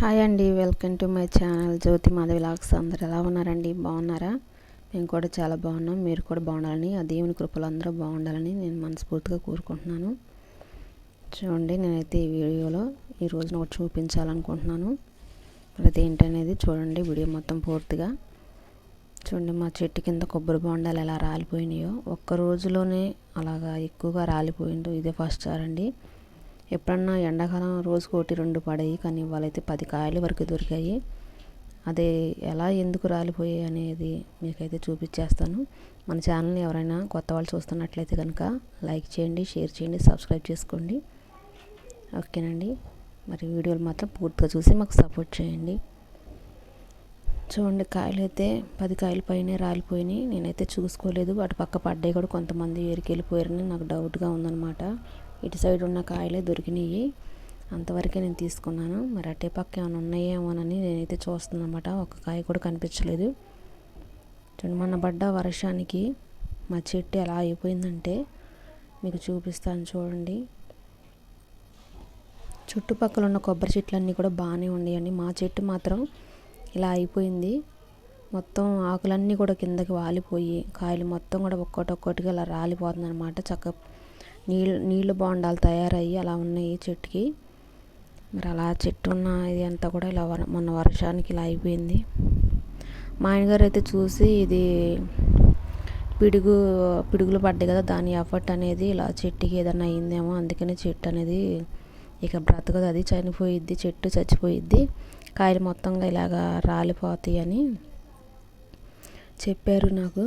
Hi అండి welcome to my channel Jyothi Madhavi lakhs అందరు ఎలా ఉన్నారండి? బాగున్నారా? మేము కూడా చాలా బాగున్నాం. మీరు కూడా బాగుండాలని ఆ దేవుని కృపలు అందరూ బాగుండాలని నేను మనస్ఫూర్తిగా కోరుకుంటున్నాను. చూడండి నేనైతే ఈ వీడియోలో ఈ రోజున ఒకటి చూపించాలనుకుంటున్నాను. అది ఏంటనేది చూడండి వీడియో మొత్తం పూర్తిగా. చూడండి మా చెట్టు కింద కొబ్బరి బొండాలు ఎలా రాలిపోయినాయో. ఒక్క రోజులోనే అలాగా ఎక్కువగా రాలిపోయిందో ఇదే ఫస్ట్ సార్ అండి ఎప్పుడన్నా ఎండాకాలం రోజుకు ఒకటి రెండు పడాయి కానీ వాళ్ళైతే పది కాయల వరకు దొరికాయి. అదే ఎలా ఎందుకు రాలిపోయాయి అనేది మీకైతే చూపించేస్తాను. మన ఛానల్ని ఎవరైనా కొత్త వాళ్ళు చూస్తున్నట్లయితే కనుక లైక్ చేయండి షేర్ చేయండి సబ్స్క్రైబ్ చేసుకోండి. ఓకేనండి. మరి వీడియోలు మాత్రం పూర్తిగా చూసి మాకు సపోర్ట్ చేయండి. చూడండి కాయలు అయితే పది కాయల పైన రాలిపోయినాయి. నేనైతే చూసుకోలేదు. అటు పక్క పడ్డాయి కూడా కొంతమంది ఏరికి వెళ్ళిపోయారని నాకు డౌట్గా ఉందన్నమాట. ఇటు సైడ్ ఉన్న కాయలే దొరికినాయి అంతవరకే నేను తీసుకున్నాను. మరి అటే పక్క ఏమైనా ఉన్నాయేమోనని నేనైతే చూస్తున్నాను అనమాట ఒక కాయ కూడా కనిపించలేదు. చూడండి మొన్న పడ్డ వర్షానికి మా చెట్టు ఎలా అయిపోయిందంటే మీకు చూపిస్తాను చూడండి. చుట్టుపక్కల ఉన్న కొబ్బరి చెట్లన్నీ కూడా బాగానే ఉన్నాయండి. మా చెట్టు మాత్రం ఇలా అయిపోయింది. మొత్తం ఆకులన్నీ కూడా కిందకి వాలిపోయి కాయలు మొత్తం కూడా ఒక్కొక్కటి ఒక్కొక్కటిగా ఇలా రాలిపోతుంది అనమాట చక్క నీళ్ళు నీళ్ళు బాండాలు తయారయ్యి అలా ఉన్నాయి చెట్టుకి. మరి అలా చెట్టు ఉన్న ఇది అంతా కూడా ఇలా మొన్న వర్షానికి ఇలా అయిపోయింది. మా ఆయనగారు అయితే చూసి ఇది పిడుగు పిడుగులు పడ్డాయి కదా దాని ఎఫర్ట్ అనేది ఇలా చెట్టుకి ఏదైనా అయిందేమో అందుకనే చెట్టు అనేది ఇక బ్రతకదు అది చనిపోయిద్ది చెట్టు చచ్చిపోయిద్ది కాయలు మొత్తంగా ఇలాగా రాలిపోతాయి అని చెప్పారు నాకు.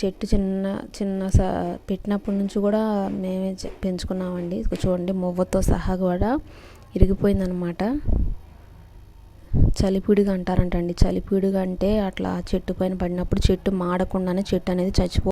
చెట్టు చిన్న చిన్న స పెట్టినప్పటి నుంచి కూడా మేమే పెంచుకున్నామండి. చూడండి మువ్వతో సహా కూడా ఇరిగిపోయిందనమాట చలిపిడిగా అంటారంటండి. చలిపిడిగా అంటే అట్లా చెట్టు పైన పడినప్పుడు చెట్టు మాడకుండానే చెట్టు అనేది చచ్చిపో